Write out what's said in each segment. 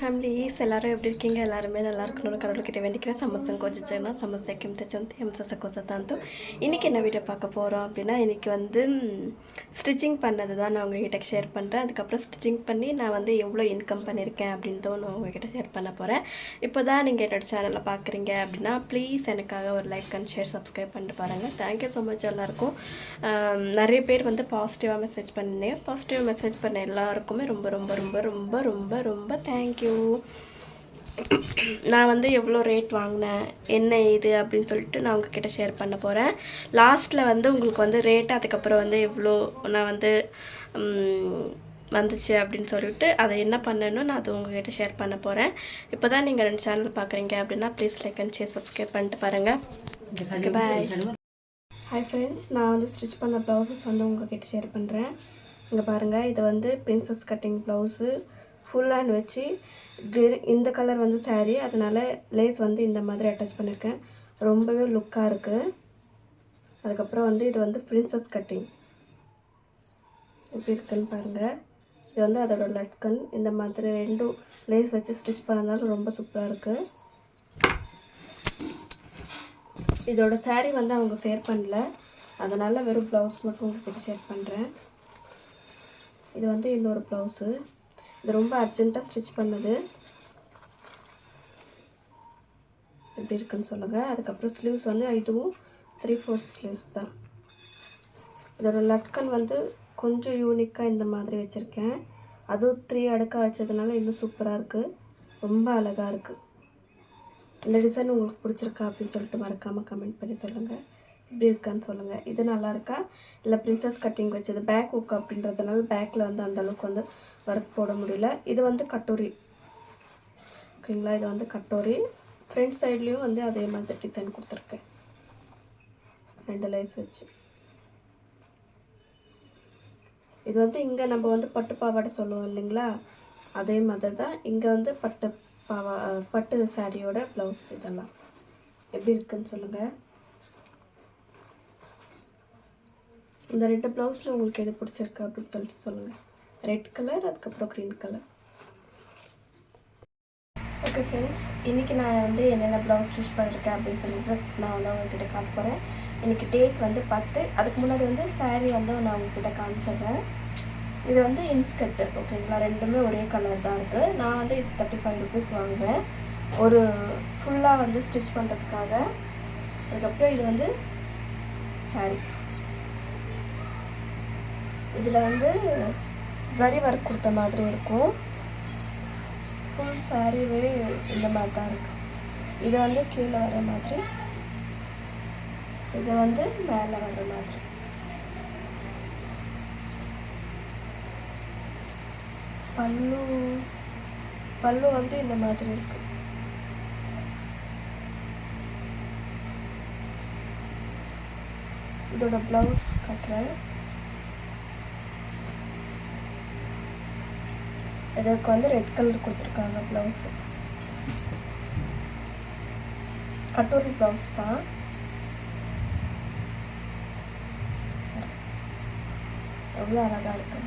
Families எல்லோரும் எப்படி இருக்கீங்க? எல்லாருமே நல்லா இருக்கணும்னு கடவுள்கிட்ட வேண்டிக்கிறேன். சமசம் கோச்சிச்சேன்னா சமசைக்கும் தச்சு ஹம்ச சக்கோசை தாந்தோ இன்றைக்கி என்ன வீடியோ பார்க்க போகிறோம் அப்படின்னா இன்றைக்கி வந்து ஸ்டிச்சிங் பண்ணது தான் நான் உங்ககிட்ட ஷேர் பண்ணுறேன் அதுக்கப்புறம் ஸ்டிச்சிங் பண்ணி நான் வந்து எவ்வளோ இன்கம் பண்ணியிருக்கேன் அப்படின்றதும் நான் உங்ககிட்ட ஷேர் பண்ண போகிறேன் இப்போ தான் நீங்கள் என்னோடய சேனலில் பார்க்குறீங்க அப்படின்னா ப்ளீஸ் எனக்காக ஒரு லைக் அண்ட் ஷேர் சப்ஸ்கிரைப் பண்ணிட்டு பாருங்கள் தேங்க்யூ ஸோ மச் எல்லாருக்கும். நிறைய பேர் வந்து பாசிட்டிவாக மெசேஜ் பண்ணேன் பாசிட்டிவாக மெசேஜ் பண்ண எல்லாருக்குமே ரொம்ப ரொம்ப ரொம்ப ரொம்ப ரொம்ப ரொம்ப தேங்க்யூ நான் வந்து எவ்வளோ ரேட் வாங்கினேன் என்ன இது அப்படின்னு சொல்லிட்டு நான் உங்ககிட்ட ஷேர் பண்ண போகிறேன் லாஸ்ட்டில் வந்து உங்களுக்கு வந்து ரேட் அதுக்கப்புறம் வந்து எவ்வளோ நான் வந்து வந்துச்சு அப்படின்னு சொல்லிட்டு அதை என்ன பண்ணணும் நான் அது உங்ககிட்ட ஷேர் பண்ண போகிறேன் இப்போ தான் நீங்கள் ரெண்டு சேனல் பார்க்குறீங்க அப்படின்னா please like and share subscribe பண்ணிட்டு பாருங்கள் பாய் ஹாய் ஃப்ரெண்ட்ஸ் நான் வந்து ஸ்டிச் பண்ண ப்ளவுசஸ் வந்து உங்ககிட்ட ஷேர் பண்ணுறேன் இங்கே பாருங்கள் இது வந்து princess cutting blouse full hand வச்சு இந்த கலர் வந்து saree அதனால் லேஸ் வந்து இந்த மாதிரி அட்டாச் பண்ணியிருக்கேன் ரொம்பவே லுக்காக இருக்குது அதுக்கப்புறம் வந்து இது வந்து பிரின்சஸ் கட்டிங் எப்படி இருக்குன்னு பாருங்கள் இது வந்து அதோட லட்கன் இந்த மாதிரி ரெண்டும் லேஸ் வச்சு ஸ்டிச் பண்ணதால ரொம்ப சூப்பராக இருக்குது இதோட சாரீ வந்து அவங்க ஷேர் பண்ணல. அதனால் வெறும் ப்ளவுஸ் மட்டும் உங்ககிட்ட ஷேர் பண்ணுறேன் இது வந்து இன்னொரு ப்ளவுஸு இது ரொம்ப அர்ஜென்ட்டாக ஸ்டிச் பண்ணது. எப்படி இருக்குன்னு சொல்லுங்கள் அதுக்கப்புறம் ஸ்லீவ்ஸ் வந்து இதுவும் த்ரீ ஃபோர் ஸ்லீவ்ஸ் தான். இதோட லட்கன் வந்து கொஞ்சம் யூனிக்காக இந்த மாதிரி வச்சுருக்கேன். அதுவும் த்ரீ அடுக்காக வச்சதுனால இன்னும் சூப்பராக இருக்குது ரொம்ப அழகாக இருக்குது இந்த டிசைன் உங்களுக்கு பிடிச்சிருக்கா அப்படின்னு சொல்லிட்டு மறக்காமல் கமெண்ட் பண்ணி சொல்லுங்கள் எப்படி இருக்கான்னு சொல்லுங்கள் இது நல்லா இருக்கா இல்லை பிரின்சஸ் கட்டிங் வச்சது பேக் ஹுக் அப்படின்றதுனால பேக்கில் வந்து அந்த அளவுக்கு வந்து ஒர்க் போட முடியல. இது வந்து கட்டோரி. ஓகேங்களா இது வந்து கட்டோரி. ஃப்ரண்ட் சைட்லேயும் வந்து அதே மாதிரி டிசைன் கொடுத்துருக்கேன். ரெண்டு லைஸ் வச்சு. இது வந்து இங்கே நம்ம வந்து பட்டு பாவாடை சொல்லுவோம் இல்லைங்களா? அதே மாதிரி தான் இங்கே வந்து பட்டு பாவா பட்டு சாரியோட ப்ளவுஸ் இதெல்லாம். எப்படி இருக்குன்னு சொல்லுங்கள் இந்த ரெண்டு ப்ளவுஸில் உங்களுக்கு எது பிடிச்சிருக்கு அப்படின்னு சொல்லிட்டு சொல்லுங்கள் ரெட் கலர் அதுக்கப்புறம் க்ரீன் கலர் ஓகே ஃப்ரெண்ட்ஸ் இன்றைக்கி நான் வந்து என்னென்ன ப்ளவுஸ் ஸ்டிச் பண்ணியிருக்கேன் அப்படின்னு சொல்லிட்டு நான் வந்து உங்கள்கிட்ட காட்ட போகிறேன் இன்றைக்கி டேட் வந்து பத்து. அதுக்கு முன்னாடி வந்து saree வந்து நான் உங்ககிட்ட காமிச்சிடுறேன். இது வந்து இன்ஸ்கர்ட்டு ஓகேங்களா ரெண்டுமே ஒரே கலர் தான் இருக்குது நான் வந்து இது தேர்ட்டி ஃபைவ் ருபீஸ் வாங்குவேன் ஒரு ஃபுல்லாக வந்து ஸ்டிச் பண்ணுறதுக்காக அதுக்கப்புறம் இது வந்து saree. இதில் வந்து ஜரி ஒர்க் கொடுத்த மாதிரி இருக்கும். ஃபுல் சாரீவே இந்த மாதிரி தான் இருக்கு. இது வந்து கீழே வர மாதிரி. இது வந்து மேலே வர மாதிரி. பல்லு பல்லு வந்து இந்த மாதிரி இருக்கு. இதோட ப்ளவுஸ் கட்டுறேன். இதற்கு வந்து ரெட் கலர் கொடுத்துருக்காங்க ப்ளவுஸ் கட்டோரி ப்ளவுஸ் தான். எவ்வளோ அழகாக இருக்கு.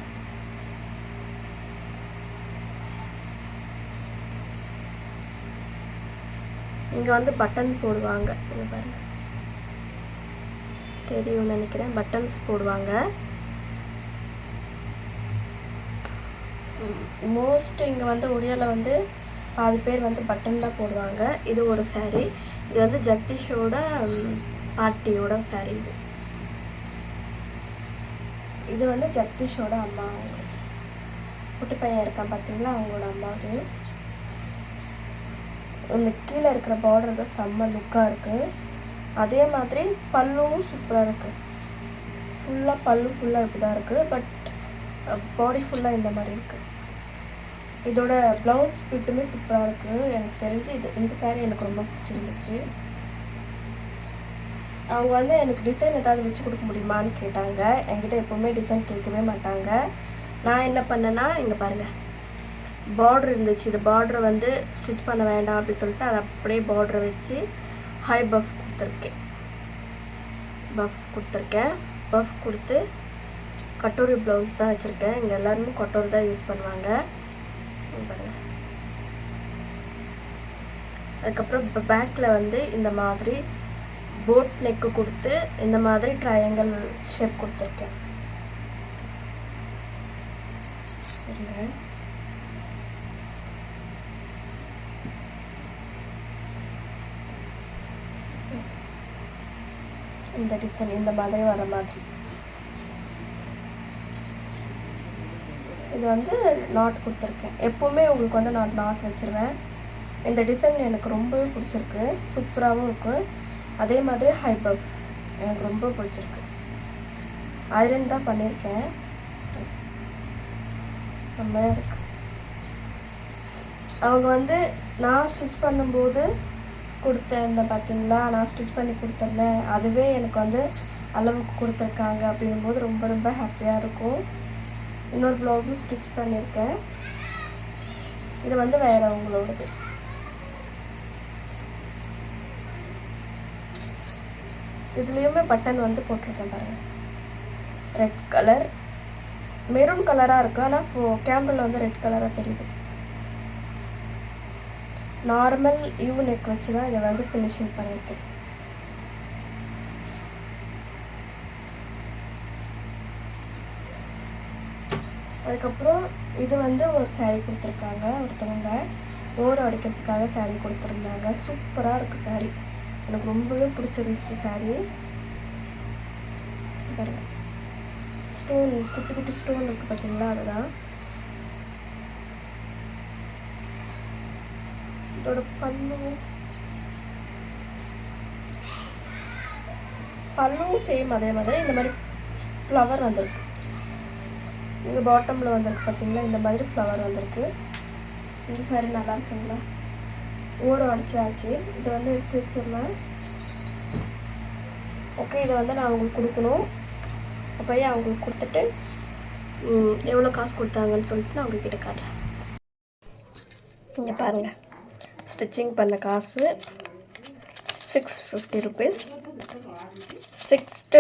இங்கே வந்து பட்டன் போடுவாங்க. இங்கே பாருங்க. தெரியும்னு நினைக்கிறேன். பட்டன்ஸ் போடுவாங்க. மோஸ்ட் இங்கே வந்து ஒடியாவில் வந்து பாதி பேர் வந்து பட்டன் தான் போடுவாங்க. இது ஒரு சாரீ இது வந்து ஜக்தீஷோட பாட்டியோட சாரீ இது. இது வந்து ஜக்தீஷோட அம்மா அவங்க குட்டி பையன் இருக்கான் பார்த்தீங்களா அவங்களோட அம்மாவுக்கு. இந்த கீழே இருக்கிற பார்டர் தான் செம்ம லுக்காக இருக்குது அதே மாதிரி பல்லுவும் சூப்பராக இருக்குது ஃபுல்லாக பல்லு ஃபுல்லாக இப்படி தான் இருக்குது பட் பாடி ஃபுல்லாக இந்த மாதிரி இருக்குது இதோட ப்ளவுஸ் ஃபிட்டுமே சூப்பராக இருக்குது எனக்கு தெரிஞ்சு இது இந்த சேரீ எனக்கு ரொம்ப பிடிச்சிருந்துச்சு. அவங்க வந்து எனக்கு டிசைன் ஏதாவது வச்சு கொடுக்க முடியுமான்னு கேட்டாங்க. என்கிட்ட எப்போவுமே டிசைன் கேட்கவே மாட்டாங்க. நான் என்ன பண்ணேன்னா இங்கே பாருங்கள் பார்டர் இருந்துச்சு. இது பார்டரை வந்து ஸ்டிச் பண்ண வேண்டாம் அப்படின்னு சொல்லிட்டு அதை அப்படியே பார்டரை வச்சு ஹை பஃப் கொடுத்துருக்கேன். பஃப் கொடுத்துருக்கேன். பஃப் கொடுத்து கட்டோரி ப்ளவுஸ் தான் வச்சுருக்கேன். இங்கே எல்லாருமே கட்டோரி தான் யூஸ் பண்ணுவாங்க. அதுக்கப்புறம் இப்போ பேக்கில் வந்து இந்த மாதிரி போட் நெக்கு கொடுத்து இந்த மாதிரி ட்ரையாங்கல் ஷேப் கொடுத்துருக்கேன். இருங்க. இந்த டிசைன் இந்த மாதிரி வர மாதிரி. இது வந்து நாட் கொடுத்துருக்கேன். எப்போவுமே உங்களுக்கு வந்து நான் நாட் வச்சுருவேன். இந்த டிசைன் எனக்கு ரொம்பவே பிடிச்சிருக்கு. சூப்பராகவும் இருக்கும் அதே மாதிரி ஹைபப் எனக்கு ரொம்ப பிடிச்சிருக்கு. ஐரன் தான் பண்ணியிருக்கேன். செம்மையாக இருக்கு. அவங்க வந்து நான் ஸ்டிச் பண்ணும்போது கொடுத்திருந்தேன் பார்த்தீங்களா? நான் ஸ்டிச் பண்ணி கொடுத்துருந்தேன். அதுவே எனக்கு வந்து அளவுக்கு கொடுத்துருக்காங்க அப்படிங்கும்போது ரொம்ப ரொம்ப ஹாப்பியாக இருக்கும். இன்னொரு ப்ளவுஸும் ஸ்டிச் பண்ணியிருக்கேன். இது வந்து வேறு உங்களோடது. இதுலேயுமே பட்டன் வந்து போட்டிருக்கேன் பாருங்கள் ரெட் கலர் மெரூன் கலராக இருக்குது ஆனால் ஃபோ கேமரில் வந்து ரெட் கலராக தெரியுது. நார்மல் யூ நெக் வச்சு தான் இதை வந்து ஃபினிஷிங் பண்ணியிருக்கேன். அதுக்கப்புறம் இது வந்து ஒரு சேரீ கொடுத்துருக்காங்க ஒருத்தவங்க ஓரம் அடிக்கிறதுக்காக saree கொடுத்துருந்தாங்க. சூப்பராக இருக்குது சேரீ எனக்கு ரொம்பவே பிடிச்சிருந்துச்சு saree. பாருங்க. ஸ்டோன் குட்டி குட்டி ஸ்டோன் இருக்குது பார்த்தீங்களா அதுதான். இதோட பல்லு பல்லுவும் சேம் அதே மாதிரி. இந்த மாதிரி ஃப்ளவர் வந்திருக்கு. இங்கே பாட்டமில் வந்திருக்கு பார்த்தீங்களா இந்த மாதிரி ஃப்ளவர் வந்திருக்கு. இந்த சாரி நல்லா இருக்குங்களா? ஓடு அடைச்சாச்சு இது வந்து எடுத்து வச்சிருந்தேன் ஓகே இதை வந்து நான் அவங்களுக்கு கொடுக்கணும். அப்போயே அவங்களுக்கு கொடுத்துட்டு எவ்வளோ காசு கொடுத்தாங்கன்னு சொல்லிட்டு நான் உங்ககிட்ட காட்டுறேன். இங்கே பாருங்கள் ஸ்டிச்சிங் பண்ண காசு சிக்ஸ் ஃபிஃப்டி ருபீஸ் சிக்ஸ்ட்டு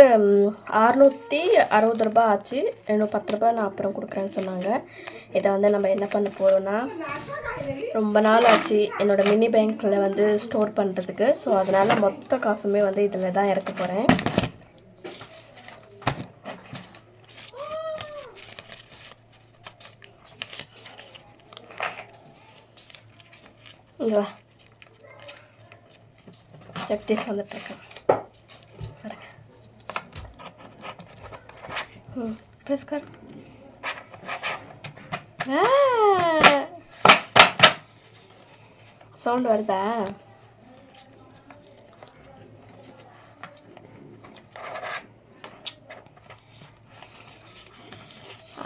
அறுநூற்றி um, அறுபது ரூபாய் ஆச்சு. இன்னும் பத்து ரூபாய் நான் அப்புறம் கொடுக்குறேன்னு சொன்னாங்க. இதை வந்து நம்ம என்ன பண்ண போகிறோம்னா ரொம்ப நாள் ஆச்சு என்னோடய மினி பேங்க்கில் வந்து ஸ்டோர் பண்ணுறதுக்கு ஸோ அதனால் மொத்த காசுமே வந்து இதில் தான் இறக்க போகிறேன் இங்கே வா. ஜெகதீஷ் வந்துட்டுருக்கேன் ம் ப்ரெஸ் சவுண்ட் வருதா?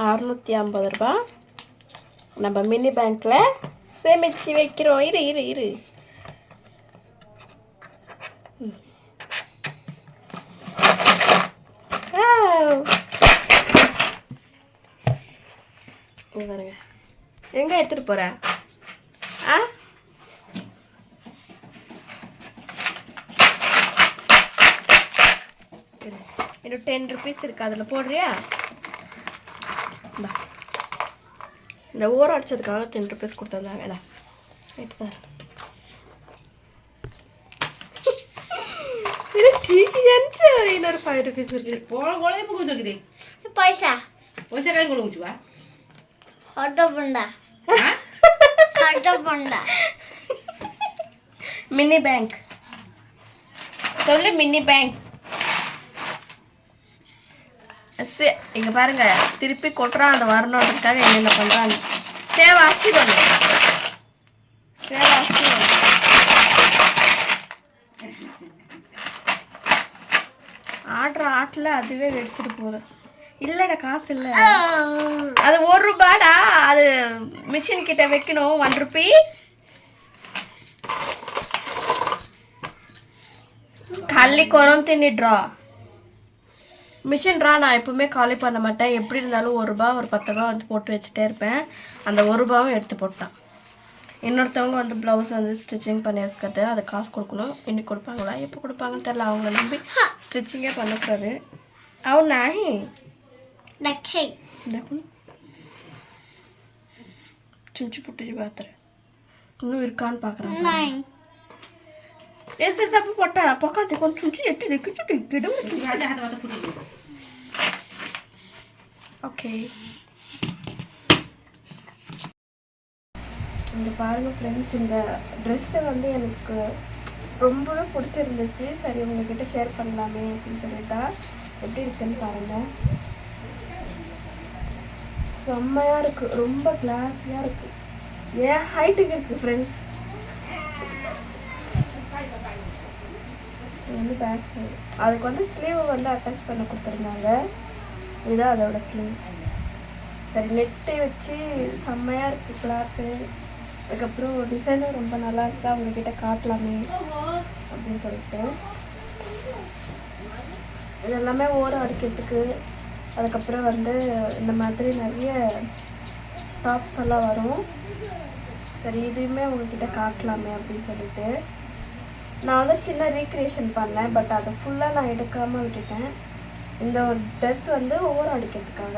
அறுநூற்றி ஐம்பது ரூபா. நம்ம மினி பேங்க்கில் சேமிச்சு வைக்கிறோம். இரு இரு இரு. இங்கே பாருங்க. எங்கே எடுத்துகிட்டு போகிற ஆ? இன்னும் டென் ருபீஸ் இருக்குது அதில் போடுறியா? இந்த. ஓரம் அடித்ததுக்காக டென் ருபீஸ் கொடுத்துருந்தாங்க. இல்லை எடுத்து தரேன் ঠিকই জানছে এনার পায়ে ঢুকে চলে পড়া গলায় মুখে চোখে পয়সা পয়সা மினி பேங்க் சொல்லு மினி பேங்க் சே இங்க பாருங்க. திருப்பி கொட்டுறான் அந்த வரணுன்றதுக்காக என்னென்ன பண்றாங்க சேவை அரிசி பண்ணு. சேவை அரிசி ஆடுற ஆட்டில் அதுவே வெடிச்சிட்டு போகுது. இல்லைடா காசு இல்லை அது ஒரு ரூபாடா. அது மிஷின் கிட்ட வைக்கணும். ஒன் ருபி தள்ளி குரம் தின்னிடுறா மிஷின்ரா நான் எப்பவுமே காலி பண்ண மாட்டேன். எப்படி இருந்தாலும் ஒரு ரூபா ஒரு பத்து ரூபா வந்து போட்டு வச்சுட்டே இருப்பேன். அந்த ஒரு ரூபாவும் எடுத்து போட்டான். இன்னொருத்தவங்க வந்து ப்ளவுஸ் வந்து ஸ்டிச்சிங் பண்ணியிருக்கிறது. அது காசு கொடுக்கணும். இன்னைக்கு கொடுப்பாங்களா? எப்போ கொடுப்பாங்கன்னு தெரில அவங்கள நம்பி ஸ்டிச்சிங்கே பண்ணக்கூடாது. அவன் நாய். দেখেই দেখুন। చించి పుట్టించి పాత్ర నువ్వు ఇరుకాని పాకరా వేసే సబ్బు పొట్ట పొక్కతే కొంచెం చుంచి ఎట్టి దక్కించు దిగ్గడం ஓகே இந்த பாருங்கள் ஃப்ரெண்ட்ஸ் இந்த ட்ரெஸ்ஸை வந்து எனக்கு ரொம்ப பிடிச்சிருந்துச்சு. சரி உங்ககிட்ட ஷேர் பண்ணலாமே அப்படின்னு சொல்லிட்டு எப்படி இருக்குன்னு பாருங்கள் செம்மையாக இருக்குது ரொம்ப கிளாஸியாக இருக்குது ஏன் ஹைட்டுக்கு இருக்குது ஃப்ரெண்ட்ஸ் வந்து பேக் சைடு அதுக்கு வந்து ஸ்லீவ் வந்து அட்டாச் பண்ண கொடுத்துருந்தாங்க. இதுதான் அதோட ஸ்லீவ் சரி நெட்டு வச்சு செம்மையாக இருக்குது கிளாத்து அதுக்கப்புறம் டிசைனும் ரொம்ப நல்லா இருந்துச்சா? அவங்கக்கிட்ட காட்டலாமே அப்படின்னு சொல்லிட்டு. இது எல்லாமே ஓரம் அடிக்கிறதுக்கு அதுக்கப்புறம் வந்து இந்த மாதிரி நிறைய டாப்ஸ் எல்லாம் வரும். சரி இதையுமே உங்ககிட்ட காட்டலாமே அப்படின்னு சொல்லிட்டு. நான் வந்து சின்ன ரீக்ரியேஷன் பண்ணேன் பட் அதை ஃபுல்லாக நான் எடுக்காமல் விட்டுட்டேன். இந்த ஒரு ட்ரெஸ் வந்து ஓவர் அடிக்கிறதுக்காக.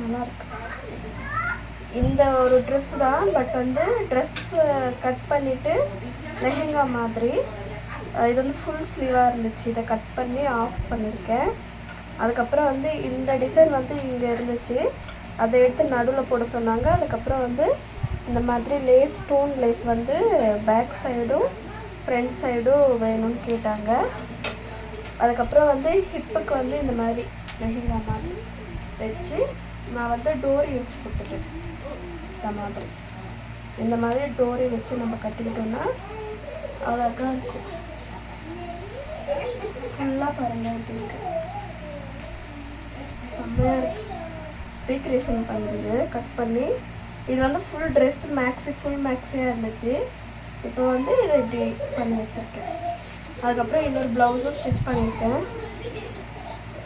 நல்லாயிருக்கு இந்த ஒரு ட்ரெஸ் தான் பட் வந்து ட்ரெஸ் கட் பண்ணிவிட்டு லெஹெங்கா மாதிரி. இது வந்து ஃபுல் ஸ்லீவாக இருந்துச்சு. இதை கட் பண்ணி ஆஃப் பண்ணியிருக்கேன். அதுக்கப்புறம் வந்து இந்த டிசைன் வந்து இங்கே இருந்துச்சு. அதை எடுத்து நடுவில் போட சொன்னாங்க. அதுக்கப்புறம் வந்து இந்த மாதிரி லேஸ் ஸ்டோன் லேஸ் வந்து பேக் சைடும் ஃப்ரண்ட் சைடும் வேணும்னு கேட்டாங்க. அதுக்கப்புறம் வந்து ஹிப்புக்கு வந்து இந்த மாதிரி லெஹிங்கா மாதிரி வச்சு நான் வந்து டோரி வச்சு கொடுத்துட்டேன். இந்த மாதிரி. இந்த மாதிரி டோரி வச்சு நம்ம கட்டிக்கிட்டோம்னா அழகாக இருக்கும். ஃபுல்லாக பாருங்கள் எப்படி செம்மையாக இருக்கு ரீக்ரியேஷன் பண்ணுறது கட் பண்ணி இது வந்து ஃபுல் ட்ரெஸ் மேக்ஸி ஃபுல் மேக்ஸியாக இருந்துச்சு. இப்போ வந்து இதை இப்படி பண்ணி வச்சுருக்கேன். அதுக்கப்புறம் இன்னொரு ப்ளவுஸும் ஸ்டிச் பண்ணியிருக்கேன்.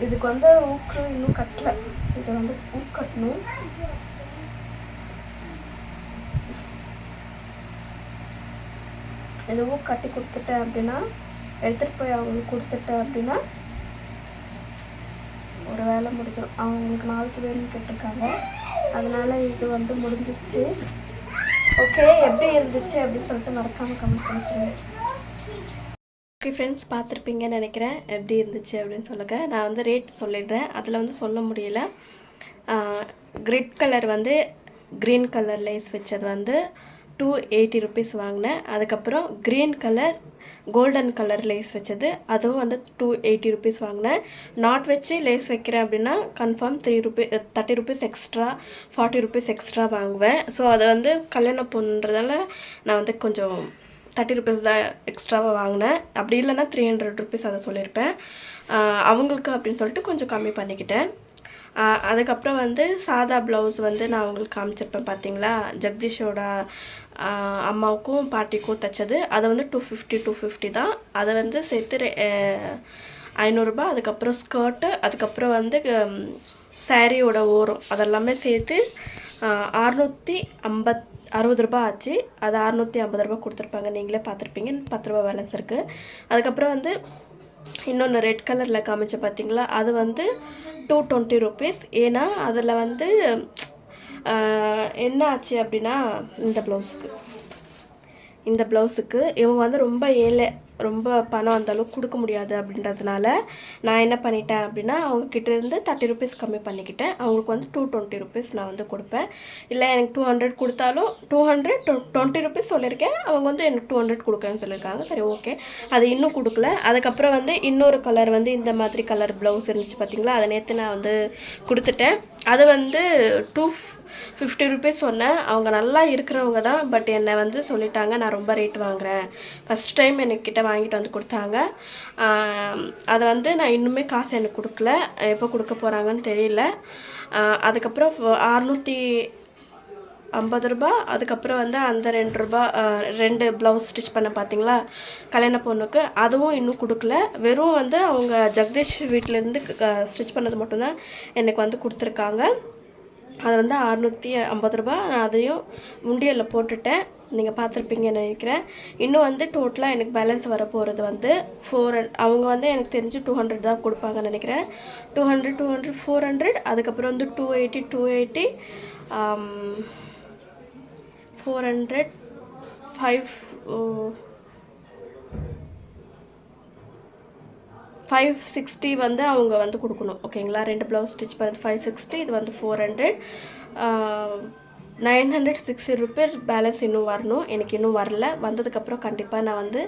இதுக்கு வந்து ஊக்கு இன்னும் கட்டலை. இதை வந்து ஊக் கட்டணும். இது கட்டி கொடுத்துட்டேன் அப்படின்னா எடுத்துகிட்டு போய் அவங்களுக்கு கொடுத்துட்டேன் அப்படின்னா ஒரு வேலை முடிஞ்சிடும். அவங்களுக்கு நாளைக்கு வேணும்னு கேட்டிருக்காங்க. அதனால இது வந்து முடிஞ்சிருச்சு. ஓகே எப்படி இருந்துச்சு அப்படின்னு சொல்லிட்டு மறக்காமல் கமெண்ட் பண்ணிக்கிறேன் ஓகே ஃப்ரெண்ட்ஸ் பார்த்துருப்பீங்கன்னு நினைக்கிறேன். எப்படி இருந்துச்சு அப்படின்னு சொல்லுங்க. நான் வந்து ரேட் சொல்லிடுறேன். அதில் வந்து சொல்ல முடியல. கிரிட் கலர் வந்து க்ரீன் கலர் லேஸ் வச்சது வந்து டூ எயிட்டி ருபீஸ் வாங்கினேன். அதுக்கப்புறம் green colour golden colour lace வச்சது. அதுவும் வந்து டூ எயிட்டி ருபீஸ் வாங்கினேன். நாட் வச்சு லேஸ் வைக்கிறேன் அப்படின்னா confirm three rupee thirty rupees extra forty rupees extra வாங்குவேன். ஸோ அதை வந்து கல்யாண பொண்ணுன்றதால நான் வந்து கொஞ்சம் தேர்ட்டி ருபீஸ் தான் எக்ஸ்ட்ராவாக வாங்கினேன். அப்படி இல்லைன்னா த்ரீ ஹண்ட்ரட் ருபீஸ் அதை சொல்லியிருப்பேன். அவங்களுக்கு அப்படின்னு சொல்லிட்டு கொஞ்சம் கம்மி பண்ணிக்கிட்டேன். அதுக்கப்புறம் வந்து சாதா ப்ளவுஸ் வந்து நான் உங்களுக்கு காமிச்சிருப்பேன் பார்த்தீங்களா ஜெகதீஷோட அம்மாவுக்கும் பாட்டிக்கும் தைச்சது. அதை வந்து டூ ஃபிஃப்டி டூ ஃபிஃப்டி தான். அதை வந்து சேர்த்து ஐநூறுரூபா அதுக்கப்புறம் ஸ்கர்ட்டு அதுக்கப்புறம் வந்து சாரியோட ஓரம். அதெல்லாமே சேர்த்து அறுநூற்றி ஐம்பத் அறுபது ரூபாய் ஆச்சு. அது அறுநூற்றி ஐம்பது ரூபா கொடுத்துருப்பாங்க. நீங்களே பார்த்துருப்பீங்க. பத்து ரூபா பேலன்ஸ் இருக்குது அதுக்கப்புறம் வந்து இன்னொன்று ரெட் கலரில் காமிச்ச பார்த்தீங்களா அது வந்து டூ டுவெண்ட்டி ருபீஸ் ஏன்னா அதில் வந்து என்ன ஆச்சு அப்படின்னா இந்த ப்ளவுஸுக்கு இந்த ப்ளவுஸுக்கு இவங்க வந்து ரொம்ப ஏழை ரொம்ப பணம் அந்த அளவுக்கு கொடுக்க முடியாது அப்படின்றதுனால நான் என்ன பண்ணிட்டேன் அப்படின்னா அவங்கக்கிட்ட இருந்து தேர்ட்டி ருபீஸ் கம்மி பண்ணிக்கிட்டேன். அவங்களுக்கு வந்து டூ டுவெண்ட்டி ருபீஸ் நான் வந்து கொடுப்பேன். இல்லை எனக்கு டூ ஹண்ட்ரட் கொடுத்தாலும் டூ ஹண்ட்ரட் டுவெண்ட்டி ருபீஸ் சொல்லியிருக்கேன். அவங்க வந்து எனக்கு டூ ஹண்ட்ரட் கொடுக்குறேன்னு சொல்லியிருக்காங்க. சரி ஓகே அது இன்னும் கொடுக்கல. அதுக்கப்புறம் வந்து இன்னொரு கலர் வந்து இந்த மாதிரி கலர் ப்ளவுஸ் இருந்துச்சு பார்த்தீங்களா அதை நேற்று நான் வந்து கொடுத்துட்டேன். அது வந்து டூ ஃபிஃப்டி ருபீஸ் சொன்னேன். அவங்க நல்லா இருக்கிறவங்க தான். பட் என்னை வந்து சொல்லிட்டாங்க நான் ரொம்ப ரேட் வாங்குறேன். ஃபஸ்ட் டைம் என்கிட்ட வாங்கிட்டு வந்து கொடுத்தாங்க. அதை வந்து நான் இன்னுமே காசு எனக்கு கொடுக்கல. எப்போ கொடுக்க போகிறாங்கன்னு தெரியல. அதுக்கப்புறம் அறநூற்றி ஐம்பது ரூபா. அதுக்கப்புறம் வந்து அந்த ரெண்டு ரூபா ரெண்டு ப்ளவுஸ் ஸ்டிச் பண்ண பார்த்தீங்களா கல்யாண பொண்ணுக்கு. அதுவும் இன்னும் கொடுக்கல. வெறும் வந்து அவங்க ஜெகதீஷ் வீட்டிலேருந்து ஸ்டிச் பண்ணது மட்டும்தான் எனக்கு வந்து கொடுத்துருக்காங்க. அது வந்து அறநூற்றி ஐம்பது ரூபா. நான் அதையும் உண்டியலில் போட்டுட்டேன். நீங்கள் பார்த்துருப்பீங்கன்னு நினைக்கிறேன். இன்னும் வந்து டோட்டலாக எனக்கு பேலன்ஸ் வர போகிறது வந்து ஃபோர் அவங்க வந்து எனக்கு தெரிஞ்சு டூ ஹண்ட்ரட் தான் கொடுப்பாங்கன்னு நினைக்கிறேன். Two hundred two hundred four hundred அதுக்கப்புறம் வந்து two eighty two eighty four hundred five five sixty வந்து அவங்க வந்து கொடுக்கணும். ஓகேங்களா ரெண்டு ப்ளவுஸ் ஸ்டிச் பண்ணுறது ஃபைவ் சிக்ஸ்டி இது வந்து four hundred nine hundred sixty rupees balance இன்னும் வரணும். எனக்கு இன்னும் வரல. வந்ததுக்கப்புறம் கண்டிப்பாக நான் வந்து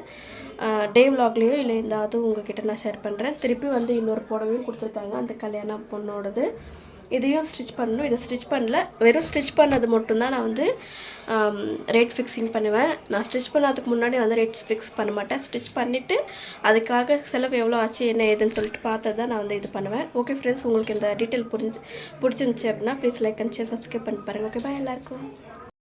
டே விலாக்லேயோ இல்லை எந்தாவது உங்ககிட்ட நான் ஷேர் பண்ணுறேன் திருப்பி வந்து இன்னொரு புடவையும் கொடுத்துருக்காங்க. அந்த கல்யாண பொண்ணோடது. இதையும் ஸ்டிச் பண்ணணும். இதை ஸ்டிச் பண்ணல. வெறும் ஸ்டிச் பண்ணது மட்டும்தான் நான் வந்து ரேட் ஃபிக்ஸிங் பண்ணுவேன். நான் ஸ்டிச் பண்ணதுக்கு முன்னாடி வந்து ரேட் ஃபிக்ஸ் பண்ண மாட்டேன். ஸ்டிச் பண்ணிவிட்டு அதுக்காக செலவு எவ்வளோ ஆச்சு என்ன ஏதுன்னு சொல்லிட்டு பார்த்து தான் நான் வந்து இது பண்ணுவேன். ஓகே ஃப்ரெண்ட்ஸ் உங்களுக்கு இந்த டீட்டெயில் புரிஞ்சு பிடிச்சிருந்துச்சி அப்படின்னா please like and share subscribe பண்ணி பாருங்கள் ஓகே பாய் எல்லாருக்கும்.